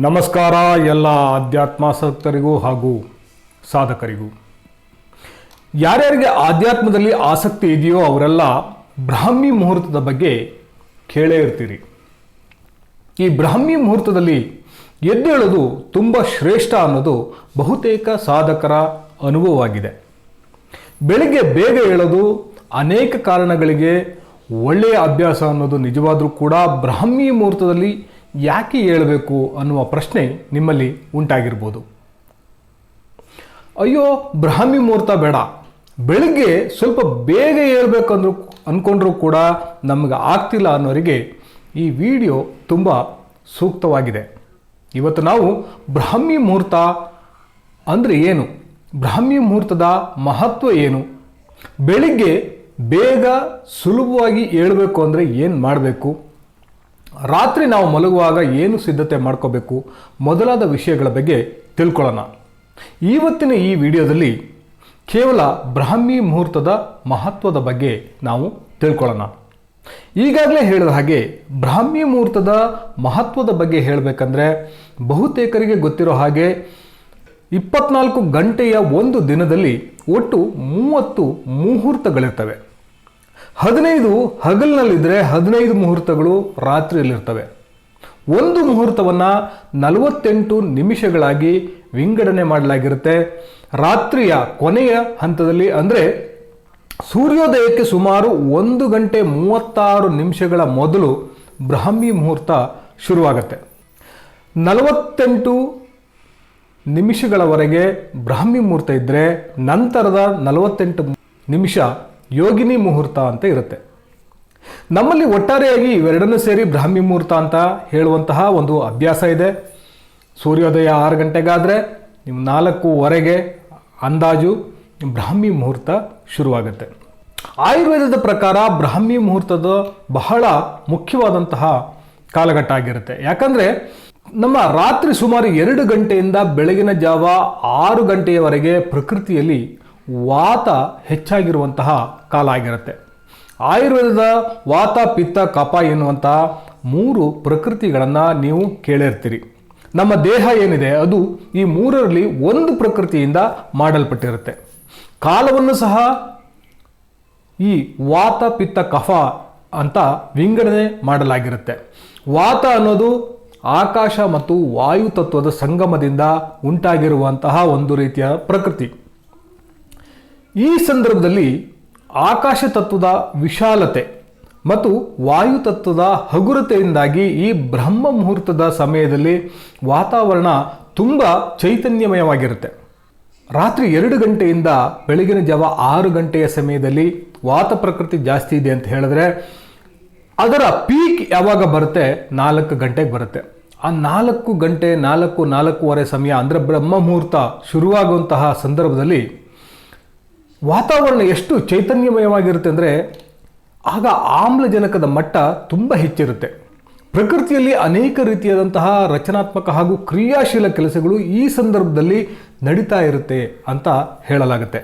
ನಮಸ್ಕಾರ ಎಲ್ಲ ಆಧ್ಯಾತ್ಮಾಸಕ್ತರಿಗೂ ಹಾಗೂ ಸಾಧಕರಿಗೂ. ಯಾರ್ಯಾರಿಗೆ ಆಧ್ಯಾತ್ಮದಲ್ಲಿ ಆಸಕ್ತಿ ಇದೆಯೋ ಅವರೆಲ್ಲ ಬ್ರಾಹ್ಮಿ ಮುಹೂರ್ತದ ಬಗ್ಗೆ ಕೇಳೇ ಇರ್ತೀರಿ. ಈ ಬ್ರಾಹ್ಮಿ ಮುಹೂರ್ತದಲ್ಲಿ ಎದ್ದೇಳೋದು ತುಂಬ ಶ್ರೇಷ್ಠ ಅನ್ನೋದು ಬಹುತೇಕ ಸಾಧಕರ ಅನುಭವವಾಗಿದೆ. ಬೆಳಿಗ್ಗೆ ಬೇಗ ಏಳೋದು ಅನೇಕ ಕಾರಣಗಳಿಗೆ ಒಳ್ಳೆಯ ಅಭ್ಯಾಸ ಅನ್ನೋದು ನಿಜವಾದರೂ ಕೂಡ ಬ್ರಾಹ್ಮಿ ಮುಹೂರ್ತದಲ್ಲಿ ಯಾಕೆ ಹೇಳಬೇಕು ಅನ್ನುವ ಪ್ರಶ್ನೆ ನಿಮ್ಮಲ್ಲಿ ಉಂಟಾಗಿರ್ಬೋದು. ಅಯ್ಯೋ, ಬ್ರಾಹ್ಮಿ ಮುಹೂರ್ತ ಬೇಡ. ಬೆಳಿಗ್ಗೆ ಸ್ವಲ್ಪ ಬೇಗ ಏಳಬೇಕಂದ್ರೂ ಅಂದ್ಕೊಂಡ್ರೂ ಕೂಡ ನಮಗೆ ಆಗ್ತಿಲ್ಲ ಅನ್ನೋರಿಗೆ ಈ ವಿಡಿಯೋ ತುಂಬ ಸೂಕ್ತವಾಗಿದೆ. ಇವತ್ತು ನಾವು ಬ್ರಾಹ್ಮಿ ಮುಹೂರ್ತ ಅಂದರೆ ಏನು? ಬ್ರಾಹ್ಮಿ ಮುಹೂರ್ತದ ಮಹತ್ವ ಏನು? ಬೆಳಿಗ್ಗೆ ಬೇಗ ಸುಲಭವಾಗಿ ಹೇಳಬೇಕು ಅಂದರೆ ಏನು ಮಾಡಬೇಕು? ರಾತ್ರಿ ನಾವು ಮಲಗುವಾಗ ಏನು ಸಿದ್ಧತೆ ಮಾಡ್ಕೋಬೇಕು? ಮೊದಲಾದ ವಿಷಯಗಳ ಬಗ್ಗೆ ತಿಳ್ಕೊಳ್ಳೋಣ. ಇವತ್ತಿನ ಈ ವಿಡಿಯೋದಲ್ಲಿ ಕೇವಲ ಬ್ರಾಹ್ಮಿ ಮುಹೂರ್ತದ ಮಹತ್ವದ ಬಗ್ಗೆ ನಾವು ತಿಳ್ಕೊಳ್ಳೋಣ. ಈಗಾಗಲೇ ಹೇಳಿದ ಹಾಗೆ ಬ್ರಾಹ್ಮಿ ಮುಹೂರ್ತದ ಮಹತ್ವದ ಬಗ್ಗೆ ಹೇಳಬೇಕಂದ್ರೆ ಬಹುತೇಕರಿಗೆ ಗೊತ್ತಿರೋ ಹಾಗೆ ಇಪ್ಪತ್ನಾಲ್ಕು ಗಂಟೆಯ ಒಂದು ದಿನದಲ್ಲಿ ಒಟ್ಟು ಮೂವತ್ತು ಮುಹೂರ್ತಗಳಿರ್ತವೆ. ಹದಿನೈದು ಹಗಲಿನಲ್ಲಿದ್ದರೆ ಹದಿನೈದು ಮುಹೂರ್ತಗಳು ರಾತ್ರಿಯಲ್ಲಿರ್ತವೆ. ಒಂದು ಮುಹೂರ್ತವನ್ನು ನಲವತ್ತೆಂಟು ನಿಮಿಷಗಳಾಗಿ ವಿಂಗಡಣೆ ಮಾಡಲಾಗಿರುತ್ತೆ. ರಾತ್ರಿಯ ಕೊನೆಯ ಹಂತದಲ್ಲಿ ಅಂದರೆ ಸೂರ್ಯೋದಯಕ್ಕೆ ಸುಮಾರು ಒಂದು ಗಂಟೆ ಮೂವತ್ತಾರು ನಿಮಿಷಗಳ ಮೊದಲು ಬ್ರಾಹ್ಮಿ ಮುಹೂರ್ತ ಶುರುವಾಗುತ್ತೆ. ನಲವತ್ತೆಂಟು ನಿಮಿಷಗಳವರೆಗೆ ಬ್ರಾಹ್ಮಿ ಮುಹೂರ್ತ ಇದ್ದರೆ ನಂತರದ ನಲವತ್ತೆಂಟು ನಿಮಿಷ ಯೋಗಿನಿ ಮುಹೂರ್ತ ಅಂತ ಇರುತ್ತೆ. ನಮ್ಮಲ್ಲಿ ಒಟ್ಟಾರೆಯಾಗಿ ಇವೆರಡನ್ನೂ ಸೇರಿ ಬ್ರಾಹ್ಮಿ ಮುಹೂರ್ತ ಅಂತ ಹೇಳುವಂತಹ ಒಂದು ಅಭ್ಯಾಸ ಇದೆ. ಸೂರ್ಯೋದಯ ಆರು ಗಂಟೆಗಾದರೆ ನೀವು ನಾಲ್ಕೂವರೆಗೆ ಅಂದಾಜು ಬ್ರಾಹ್ಮಿ ಮುಹೂರ್ತ ಶುರುವಾಗುತ್ತೆ. ಆಯುರ್ವೇದದ ಪ್ರಕಾರ ಬ್ರಾಹ್ಮಿ ಮುಹೂರ್ತದ ಬಹಳ ಮುಖ್ಯವಾದಂತಹ ಕಾಲಘಟ್ಟ ಆಗಿರುತ್ತೆ ಯಾಕಂದರೆ ನಮ್ಮ ರಾತ್ರಿ ಸುಮಾರು ಎರಡು ಗಂಟೆಯಿಂದ ಬೆಳಗಿನ ಜಾವ ಆರು ಗಂಟೆಯವರೆಗೆ ಪ್ರಕೃತಿಯಲ್ಲಿ ವಾತ ಹೆಚ್ಚಾಗಿರುವಂತಹ ಕಾಲ ಆಗಿರುತ್ತೆ. ಆಯುರ್ವೇದದ ವಾತ, ಪಿತ್ತ ಕಪ ಎನ್ನುವಂತಹ ಮೂರು ಪ್ರಕೃತಿಗಳನ್ನು ನೀವು ಕೇಳಿರ್ತೀರಿ. ನಮ್ಮ ದೇಹ ಏನಿದೆ, ಅದು ಈ ಮೂರರಲ್ಲಿ ಒಂದು ಪ್ರಕೃತಿಯಿಂದ ಮಾಡಲ್ಪಟ್ಟಿರುತ್ತೆ. ಕಾಲವನ್ನು ಸಹ ಈ ವಾತ, ಪಿತ್ತ, ಕಫ ಅಂತ ವಿಂಗಡಣೆ ಮಾಡಲಾಗಿರುತ್ತೆ. ವಾತ ಅನ್ನೋದು ಆಕಾಶ ಮತ್ತು ವಾಯು ತತ್ವದ ಸಂಗಮದಿಂದ ಉಂಟಾಗಿರುವಂತಹ ಒಂದು ರೀತಿಯ ಪ್ರಕೃತಿ. ಈ ಸಂದರ್ಭದಲ್ಲಿ ಆಕಾಶ ತತ್ವದ ವಿಶಾಲತೆ ಮತ್ತು ವಾಯು ತತ್ವದ ಹಗುರತೆಯಿಂದಾಗಿ ಈ ಬ್ರಹ್ಮ ಮುಹೂರ್ತದ ಸಮಯದಲ್ಲಿ ವಾತಾವರಣ ತುಂಬ ಚೈತನ್ಯಮಯವಾಗಿರುತ್ತೆ. ರಾತ್ರಿ ಎರಡು ಗಂಟೆಯಿಂದ ಬೆಳಗಿನ ಜಾವ ಆರು ಗಂಟೆಯ ಸಮಯದಲ್ಲಿ ವಾತ ಪ್ರಕೃತಿ ಜಾಸ್ತಿ ಇದೆ ಅಂತ ಹೇಳಿದ್ರೆ ಅದರ ಪೀಕ್ ಯಾವಾಗ ಬರುತ್ತೆ? ನಾಲ್ಕು ಗಂಟೆಗೆ ಬರುತ್ತೆ. ಆ ನಾಲ್ಕು ಗಂಟೆ ನಾಲ್ಕು ನಾಲ್ಕೂವರೆ ಸಮಯ ಅಂದರೆ ಬ್ರಹ್ಮ ಮುಹೂರ್ತ ಶುರುವಾಗುವಂತಹ ಸಂದರ್ಭದಲ್ಲಿ ವಾತಾವರಣ ಎಷ್ಟು ಚೈತನ್ಯಮಯವಾಗಿರುತ್ತೆ ಅಂದರೆ ಆಗ ಆಮ್ಲಜನಕದ ಮಟ್ಟ ತುಂಬ ಹೆಚ್ಚಿರುತ್ತೆ. ಪ್ರಕೃತಿಯಲ್ಲಿ ಅನೇಕ ರೀತಿಯಾದಂತಹ ರಚನಾತ್ಮಕ ಹಾಗೂ ಕ್ರಿಯಾಶೀಲ ಕೆಲಸಗಳು ಈ ಸಂದರ್ಭದಲ್ಲಿ ನಡೀತಾ ಇರುತ್ತೆ ಅಂತ ಹೇಳಲಾಗುತ್ತೆ.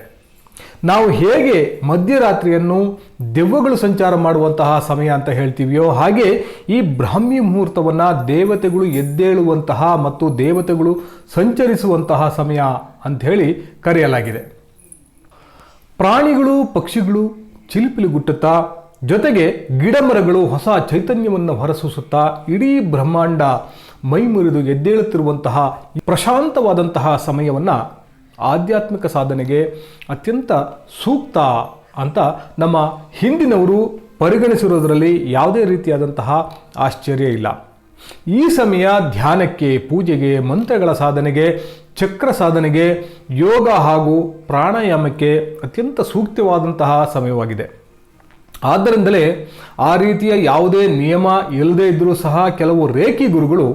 ನಾವು ಹೇಗೆ ಮಧ್ಯರಾತ್ರಿಯನ್ನು ದೆವ್ವಗಳು ಸಂಚಾರ ಮಾಡುವಂತಹ ಸಮಯ ಅಂತ ಹೇಳ್ತೀವಿಯೋ, ಹಾಗೆ ಈ ಬ್ರಾಹ್ಮಿ ಮುಹೂರ್ತವನ್ನು ದೇವತೆಗಳು ಎದ್ದೇಳುವಂತಹ ಮತ್ತು ದೇವತೆಗಳು ಸಂಚರಿಸುವಂತಹ ಸಮಯ ಅಂಥೇಳಿ ಕರೆಯಲಾಗಿದೆ. ಪ್ರಾಣಿಗಳು, ಪಕ್ಷಿಗಳು ಚಿಲಿಪಿಲಿಗುಟ್ಟುತ್ತಾ, ಜೊತೆಗೆ ಗಿಡಮರಗಳು ಹೊಸ ಚೈತನ್ಯವನ್ನು ಹೊರಸೂಸುತ್ತಾ, ಇಡೀ ಬ್ರಹ್ಮಾಂಡ ಮೈ ಮುರಿದು ಎದ್ದೇಳುತ್ತಿರುವಂತಹ ಪ್ರಶಾಂತವಾದಂತಹ ಸಮಯವನ್ನು ಆಧ್ಯಾತ್ಮಿಕ ಸಾಧನೆಗೆ ಅತ್ಯಂತ ಸೂಕ್ತ ಅಂತ ನಮ್ಮ ಹಿಂದಿನವರು ಪರಿಗಣಿಸಿರೋದರಲ್ಲಿ ಯಾವುದೇ ರೀತಿಯಾದಂತಹ ಆಶ್ಚರ್ಯ ಇಲ್ಲ. ಈ ಸಮಯ ಧ್ಯಾನಕ್ಕೆ, ಪೂಜೆಗೆ, ಮಂತ್ರಗಳ ಸಾಧನೆಗೆ ಚಕ್ರ ಸಾಧನೆಗೆ ಯೋಗ ಹಾಗೂ ಪ್ರಾಣಾಯಾಮಕ್ಕೆ ಅತ್ಯಂತ ಸೂಕ್ತವಾದಂತಹ ಸಮಯವಾಗಿದೆ. ಆದ್ದರಿಂದಲೇ ಆ ರೀತಿಯ ಯಾವುದೇ ನಿಯಮ ಇಲ್ಲದೇ ಇದ್ದರೂ ಸಹ ಕೆಲವು ರೇಖಿ ಗುರುಗಳು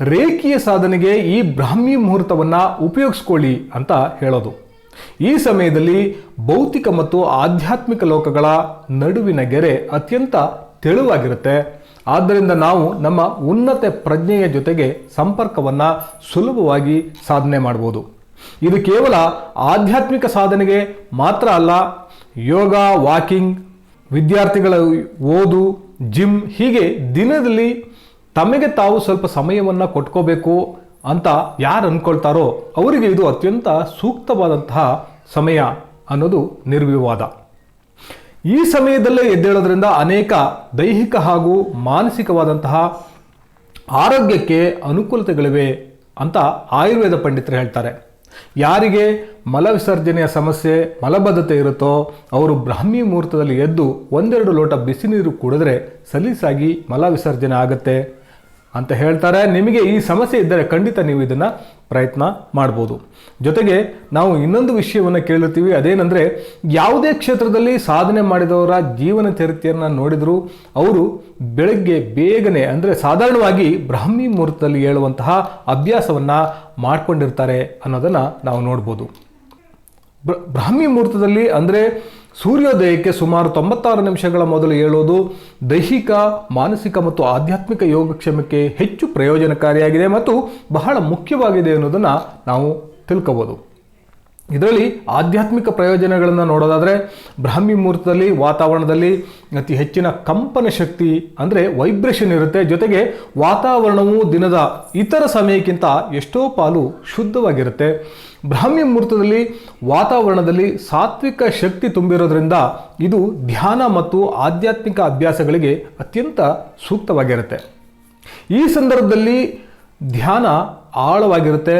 ರೇಖಿಯ ಸಾಧನೆಗೆ ಈ ಬ್ರಾಹ್ಮಿ ಮುಹೂರ್ತವನ್ನು ಉಪಯೋಗಿಸ್ಕೊಳ್ಳಿ ಅಂತ ಹೇಳೋದು. ಈ ಸಮಯದಲ್ಲಿ ಭೌತಿಕ ಮತ್ತು ಆಧ್ಯಾತ್ಮಿಕ ಲೋಕಗಳ ನಡುವಿನ ಗೆರೆ ಅತ್ಯಂತ ತೆಳುವಾಗಿರುತ್ತೆ. ಆದ್ದರಿಂದ ನಾವು ನಮ್ಮ ಉನ್ನತ ಪ್ರಜ್ಞೆಯ ಜೊತೆಗೆ ಸಂಪರ್ಕವನ್ನು ಸುಲಭವಾಗಿ ಸಾಧನೆ ಮಾಡ್ಬೋದು. ಇದು ಕೇವಲ ಆಧ್ಯಾತ್ಮಿಕ ಸಾಧನೆಗೆ ಮಾತ್ರ ಅಲ್ಲ, ಯೋಗ, ವಾಕಿಂಗ್, ವಿದ್ಯಾರ್ಥಿಗಳ ಓದು, ಜಿಮ್ ಹೀಗೆ ದಿನದಲ್ಲಿ ತಮಗೆ ತಾವು ಸ್ವಲ್ಪ ಸಮಯವನ್ನು ಕೊಟ್ಕೋಬೇಕು ಅಂತ ಯಾರು ಅಂದ್ಕೊಳ್ತಾರೋ ಅವರಿಗೆ ಇದು ಅತ್ಯಂತ ಸೂಕ್ತವಾದಂತಹ ಸಮಯ ಅನ್ನೋದು ನಿರ್ವಿವಾದ. ಈ ಸಮಯದಲ್ಲೇ ಎದ್ದೇಳೋದ್ರಿಂದ ಅನೇಕ ದೈಹಿಕ ಹಾಗೂ ಮಾನಸಿಕವಾದಂತಹ ಆರೋಗ್ಯಕ್ಕೆ ಅನುಕೂಲತೆಗಳಿವೆ ಅಂತ ಆಯುರ್ವೇದ ಪಂಡಿತರು ಹೇಳ್ತಾರೆ. ಯಾರಿಗೆ ಮಲವಿಸರ್ಜನೆಯ ಸಮಸ್ಯೆ, ಮಲಬದ್ಧತೆ ಇರುತ್ತೋ ಅವರು ಬ್ರಾಹ್ಮಿ ಮುಹೂರ್ತದಲ್ಲಿ ಎದ್ದು ಒಂದೆರಡು ಲೋಟ ಬಿಸಿ ನೀರು ಕುಡಿದ್ರೆ ಸಲೀಸಾಗಿ ಮಲವಿಸರ್ಜನೆ ಆಗುತ್ತೆ. ಅಂತ ಹೇಳ್ತಾರೆ. ನಿಮಗೆ ಈ ಸಮಸ್ಯೆ ಇದ್ದರೆ ಖಂಡಿತ ನೀವು ಇದನ್ನು ಪ್ರಯತ್ನ ಮಾಡ್ಬೋದು. ಜೊತೆಗೆ ನಾವು ಇನ್ನೊಂದು ವಿಷಯವನ್ನು ಕೇಳಿರ್ತೀವಿ. ಅದೇನೆಂದರೆ, ಯಾವುದೇ ಕ್ಷೇತ್ರದಲ್ಲಿ ಸಾಧನೆ ಮಾಡಿದವರ ಜೀವನ ಚರಿತ್ರೆಯನ್ನು ನೋಡಿದರೂ ಅವರು ಬೆಳಗ್ಗೆ ಬೇಗನೆ, ಅಂದರೆ ಸಾಧಾರಣವಾಗಿ ಬ್ರಾಹ್ಮಿ ಮುಹೂರ್ತದಲ್ಲಿ ಹೇಳುವಂತಹ ಅಭ್ಯಾಸವನ್ನು ಮಾಡ್ಕೊಂಡಿರ್ತಾರೆ ಅನ್ನೋದನ್ನು ನಾವು ನೋಡ್ಬೋದು. ಬ್ರ, ಬ್ರಾಹ್ಮಿ ಮುಹೂರ್ತದಲ್ಲಿ ಅಂದರೆ ಸೂರ್ಯೋದಯಕ್ಕೆ ಸುಮಾರು ತೊಂಬತ್ತಾರು ನಿಮಿಷಗಳ ಮೊದಲು ಹೇಳೋದು ದೈಹಿಕ, ಮಾನಸಿಕ ಮತ್ತು ಆಧ್ಯಾತ್ಮಿಕ ಯೋಗಕ್ಷೇಮಕ್ಕೆ ಹೆಚ್ಚು ಪ್ರಯೋಜನಕಾರಿಯಾಗಿದೆ ಮತ್ತು ಬಹಳ ಮುಖ್ಯವಾಗಿದೆ ಅನ್ನೋದನ್ನು ನಾವು ತಿಳ್ಕೋಬೋದು. ಇದರಲ್ಲಿ ಆಧ್ಯಾತ್ಮಿಕ ಪ್ರಯೋಜನಗಳನ್ನು ನೋಡೋದಾದರೆ ಬ್ರಾಹ್ಮಿ ಮುಹೂರ್ತದಲ್ಲಿ, ವಾತಾವರಣದಲ್ಲಿ ಅತಿ ಹೆಚ್ಚಿನ ಕಂಪನ ಶಕ್ತಿ ಅಂದರೆ ವೈಬ್ರೇಷನ್ ಇರುತ್ತೆ. ಜೊತೆಗೆ ವಾತಾವರಣವು ದಿನದ ಇತರ ಸಮಯಕ್ಕಿಂತ ಎಷ್ಟೋ ಪಾಲು ಶುದ್ಧವಾಗಿರುತ್ತೆ. ಬ್ರಾಹ್ಮಿ ಮುಹೂರ್ತದಲ್ಲಿ ವಾತಾವರಣದಲ್ಲಿ ಸಾತ್ವಿಕ ಶಕ್ತಿ ತುಂಬಿರೋದ್ರಿಂದ ಇದು ಧ್ಯಾನ ಮತ್ತು ಆಧ್ಯಾತ್ಮಿಕ ಅಭ್ಯಾಸಗಳಿಗೆ ಅತ್ಯಂತ ಸೂಕ್ತವಾಗಿರುತ್ತೆ. ಈ ಸಂದರ್ಭದಲ್ಲಿ ಧ್ಯಾನ ಆಳವಾಗಿರುತ್ತೆ,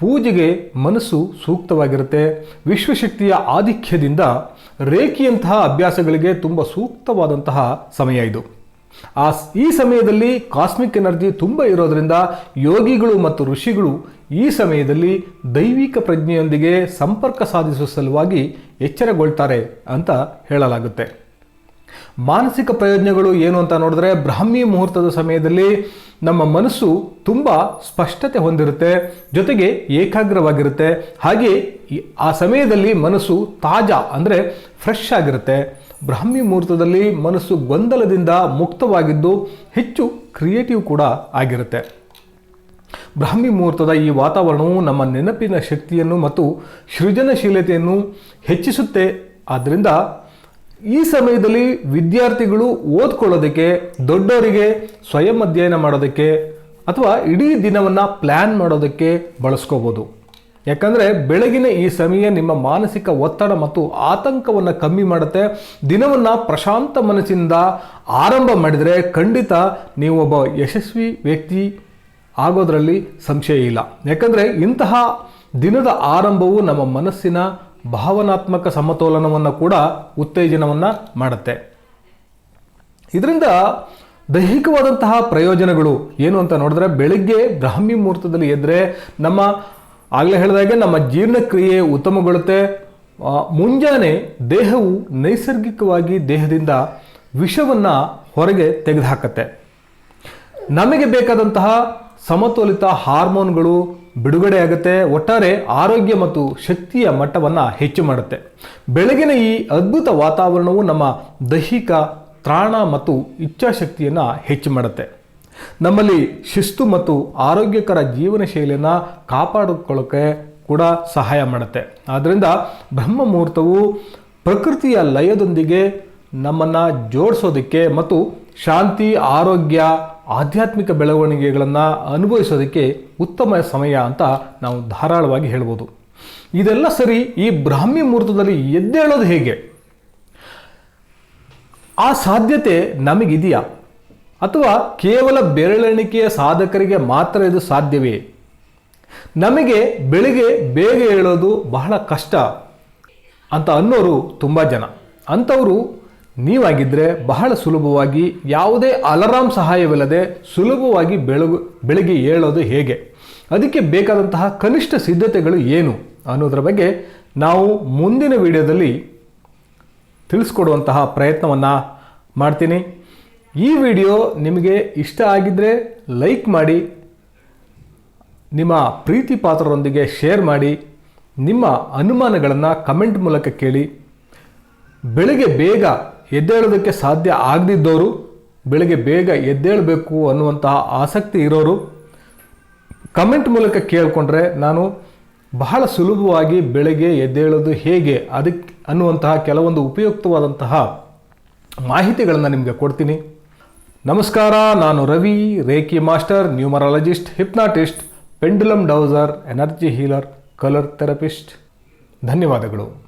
ಪೂಜೆಗೆ ಮನಸ್ಸು ಸೂಕ್ತವಾಗಿರುತ್ತೆ, ವಿಶ್ವಶಕ್ತಿಯ ಆಧಿಕ್ಯದಿಂದ ರೇಖಿಯಂತಹ ಅಭ್ಯಾಸಗಳಿಗೆ ತುಂಬ ಸೂಕ್ತವಾದಂತಹ ಸಮಯ ಇದು. ಆ ಈ ಸಮಯದಲ್ಲಿ ಕಾಸ್ಮಿಕ್ ಎನರ್ಜಿ ತುಂಬ ಇರೋದರಿಂದ ಯೋಗಿಗಳು ಮತ್ತು ಋಷಿಗಳು ಈ ಸಮಯದಲ್ಲಿ ದೈವಿಕ ಪ್ರಜ್ಞೆಯೊಂದಿಗೆ ಸಂಪರ್ಕ ಸಾಧಿಸುವ ಸಲುವಾಗಿ ಎಚ್ಚರಗೊಳ್ತಾರೆ ಅಂತ ಹೇಳಲಾಗುತ್ತೆ. ಮಾನಸಿಕ ಪ್ರಯೋಜನಗಳು ಏನು ಅಂತ ನೋಡಿದ್ರೆ ಬ್ರಾಹ್ಮಿ ಮುಹೂರ್ತದ ಸಮಯದಲ್ಲಿ ನಮ್ಮ ಮನಸ್ಸು ತುಂಬ ಸ್ಪಷ್ಟತೆ ಹೊಂದಿರುತ್ತೆ, ಜೊತೆಗೆ ಏಕಾಗ್ರವಾಗಿರುತ್ತೆ. ಹಾಗೆ ಆ ಸಮಯದಲ್ಲಿ ಮನಸ್ಸು ತಾಜಾ ಅಂದರೆ ಫ್ರೆಶ್ ಆಗಿರುತ್ತೆ. ಬ್ರಾಹ್ಮಿ ಮುಹೂರ್ತದಲ್ಲಿ ಮನಸ್ಸು ಗೊಂದಲದಿಂದ ಮುಕ್ತವಾಗಿದ್ದು ಹೆಚ್ಚು ಕ್ರಿಯೇಟಿವ್ ಕೂಡ ಆಗಿರುತ್ತೆ. ಬ್ರಾಹ್ಮಿ ಮುಹೂರ್ತದ ಈ ವಾತಾವರಣವು ನಮ್ಮ ನೆನಪಿನ ಶಕ್ತಿಯನ್ನು ಮತ್ತು ಸೃಜನಶೀಲತೆಯನ್ನು ಹೆಚ್ಚಿಸುತ್ತೆ. ಆದ್ದರಿಂದ ಈ ಸಮಯದಲ್ಲಿ ವಿದ್ಯಾರ್ಥಿಗಳು ಓದ್ಕೊಳ್ಳೋದಕ್ಕೆ, ದೊಡ್ಡವರಿಗೆ ಸ್ವಯಂ ಅಧ್ಯಯನ ಮಾಡೋದಕ್ಕೆ ಅಥವಾ ಇಡೀ ದಿನವನ್ನು ಪ್ಲ್ಯಾನ್ ಮಾಡೋದಕ್ಕೆ ಬಳಸ್ಕೋಬೋದು. ಯಾಕಂದರೆ ಬೆಳಗಿನ ಈ ಸಮಯ ನಿಮ್ಮ ಮಾನಸಿಕ ಒತ್ತಡ ಮತ್ತು ಆತಂಕವನ್ನು ಕಮ್ಮಿ ಮಾಡುತ್ತೆ. ದಿನವನ್ನು ಪ್ರಶಾಂತ ಮನಸ್ಸಿಂದ ಆರಂಭ ಮಾಡಿದರೆ ಖಂಡಿತ ನೀವು ಒಬ್ಬ ಯಶಸ್ವಿ ವ್ಯಕ್ತಿ ಆಗೋದರಲ್ಲಿ ಸಂಶಯ ಇಲ್ಲ. ಯಾಕಂದರೆ ಇಂತಹ ದಿನದ ಆರಂಭವು ನಮ್ಮ ಮನಸ್ಸಿನ ಭಾವನಾತ್ಮಕ ಸಮತೋಲನವನ್ನು ಕೂಡ ಉತ್ತೇಜನವನ್ನು ಮಾಡುತ್ತೆ. ಇದರಿಂದ ದೈಹಿಕವಾದಂತಹ ಪ್ರಯೋಜನಗಳು ಏನು ಅಂತ ನೋಡಿದ್ರೆ, ಬೆಳಿಗ್ಗೆ ಬ್ರಾಹ್ಮಿ ಮುಹೂರ್ತದಲ್ಲಿ ಎದ್ದರೆ ನಮ್ಮ ಆಗಲೇ ಹೇಳಿದಾಗೆ ನಮ್ಮ ಜೀರ್ಣಕ್ರಿಯೆ ಉತ್ತಮಗೊಳ್ಳುತ್ತೆ. ಮುಂಜಾನೆ ದೇಹವು ನೈಸರ್ಗಿಕವಾಗಿ ದೇಹದಿಂದ ವಿಷವನ್ನು ಹೊರಗೆ ತೆಗೆದುಹಾಕತ್ತೆ. ನಮಗೆ ಬೇಕಾದಂತಹ ಸಮತೋಲಿತ ಹಾರ್ಮೋನ್ಗಳು ಬಿಡುಗಡೆ ಆಗುತ್ತೆ ಒಟ್ಟಾರೆ ಆರೋಗ್ಯ ಮತ್ತು ಶಕ್ತಿಯ ಮಟ್ಟವನ್ನು ಹೆಚ್ಚು ಮಾಡುತ್ತೆ. ಬೆಳಗಿನ ಈ ಅದ್ಭುತ ವಾತಾವರಣವು ನಮ್ಮ ದೈಹಿಕ ತ್ರಾಣ ಮತ್ತು ಇಚ್ಛಾಶಕ್ತಿಯನ್ನು ಹೆಚ್ಚು ಮಾಡುತ್ತೆ. ನಮ್ಮಲ್ಲಿ ಶಿಸ್ತು ಮತ್ತು ಆರೋಗ್ಯಕರ ಜೀವನ ಶೈಲಿಯನ್ನು ಕಾಪಾಡಿಕೊಳ್ಳೋಕ್ಕೆ ಕೂಡ ಸಹಾಯ ಮಾಡುತ್ತೆ. ಆದ್ದರಿಂದ ಬ್ರಹ್ಮ ಮುಹೂರ್ತವು ಪ್ರಕೃತಿಯ ಲಯದೊಂದಿಗೆ ನಮ್ಮನ್ನು ಜೋಡಿಸೋದಕ್ಕೆ ಮತ್ತು ಶಾಂತಿ, ಆರೋಗ್ಯ, ಆಧ್ಯಾತ್ಮಿಕ ಬೆಳವಣಿಗೆಗಳನ್ನು ಅನುಭವಿಸೋದಕ್ಕೆ ಉತ್ತಮ ಸಮಯ ಅಂತ ನಾವು ಧಾರಾಳವಾಗಿ ಹೇಳ್ಬೋದು. ಇದೆಲ್ಲ ಸರಿ ಈ ಬ್ರಾಹ್ಮಿ ಮುಹೂರ್ತದಲ್ಲಿ ಎದ್ದೇಳೋದು ಹೇಗೆ? ಆ ಸಾಧ್ಯತೆ ನಮಗಿದೆಯಾ? ಅಥವಾ ಕೇವಲ ಬೆರಳೆಣಿಕೆಯ ಸಾಧಕರಿಗೆ ಮಾತ್ರ ಇದು ಸಾಧ್ಯವೇ? ನಮಗೆ ಬೆಳಿಗ್ಗೆ ಬೇಗ ಹೇಳೋದು ಬಹಳ ಕಷ್ಟ ಅಂತ ಅನ್ನೋರು ತುಂಬ ಜನ. ಅಂಥವರು ನೀವಾಗಿದ್ದರೆ ಬಹಳ ಸುಲಭವಾಗಿ ಯಾವುದೇ ಅಲರಾಮ್ ಸಹಾಯವಿಲ್ಲದೆ ಸುಲಭವಾಗಿ ಬೆಳಗು, ಬೆಳಗ್ಗೆ ಏಳೋದು ಹೇಗೆ? ಅದಕ್ಕೆ ಬೇಕಾದಂತಹ ಕನಿಷ್ಠ ಸಿದ್ಧತೆಗಳು ಏನು? ಅನ್ನೋದ್ರ ಬಗ್ಗೆ ನಾವು ಮುಂದಿನ ವಿಡಿಯೋದಲ್ಲಿ ತಿಳಿಸ್ಕೊಡುವಂತಹ ಪ್ರಯತ್ನವನ್ನು ಮಾಡ್ತೀನಿ. ಈ ವಿಡಿಯೋ ನಿಮಗೆ ಇಷ್ಟ ಆಗಿದ್ದರೆ ಲೈಕ್ ಮಾಡಿ, ನಿಮ್ಮ ಪ್ರೀತಿ ಪಾತ್ರರೊಂದಿಗೆ ಶೇರ್ ಮಾಡಿ, ನಿಮ್ಮ ಅನುಮಾನಗಳನ್ನು ಕಮೆಂಟ್ ಮೂಲಕ ಕೇಳಿ. ಬೆಳಗ್ಗೆ ಬೇಗ ಎದ್ದೇಳೋದಕ್ಕೆ ಸಾಧ್ಯ ಆಗದಿದ್ದವರು ಬೆಳಗ್ಗೆ ಬೇಗ ಎದ್ದೇಳಬೇಕು ಅನ್ನುವಂತಹ ಆಸಕ್ತಿ ಇರೋರು ಕಮೆಂಟ್ ಮೂಲಕ ಕೇಳಿಕೊಂಡ್ರೆ ನಾನು ಬಹಳ ಸುಲಭವಾಗಿ ಬೆಳಗ್ಗೆ ಎದ್ದೇಳೋದು ಹೇಗೆ ಅದಕ್ಕೆ ಅನ್ನುವಂತಹ ಕೆಲವೊಂದು ಉಪಯುಕ್ತವಾದಂತಹ ಮಾಹಿತಿಗಳನ್ನು ನಿಮಗೆ ಕೊಡ್ತೀನಿ. ನಮಸ್ಕಾರ, ನಾನು Ravi, reiki master, numerologist, hypnotist, pendulum dowser, energy healer, colour therapist. ಧನ್ಯವಾದಗಳು.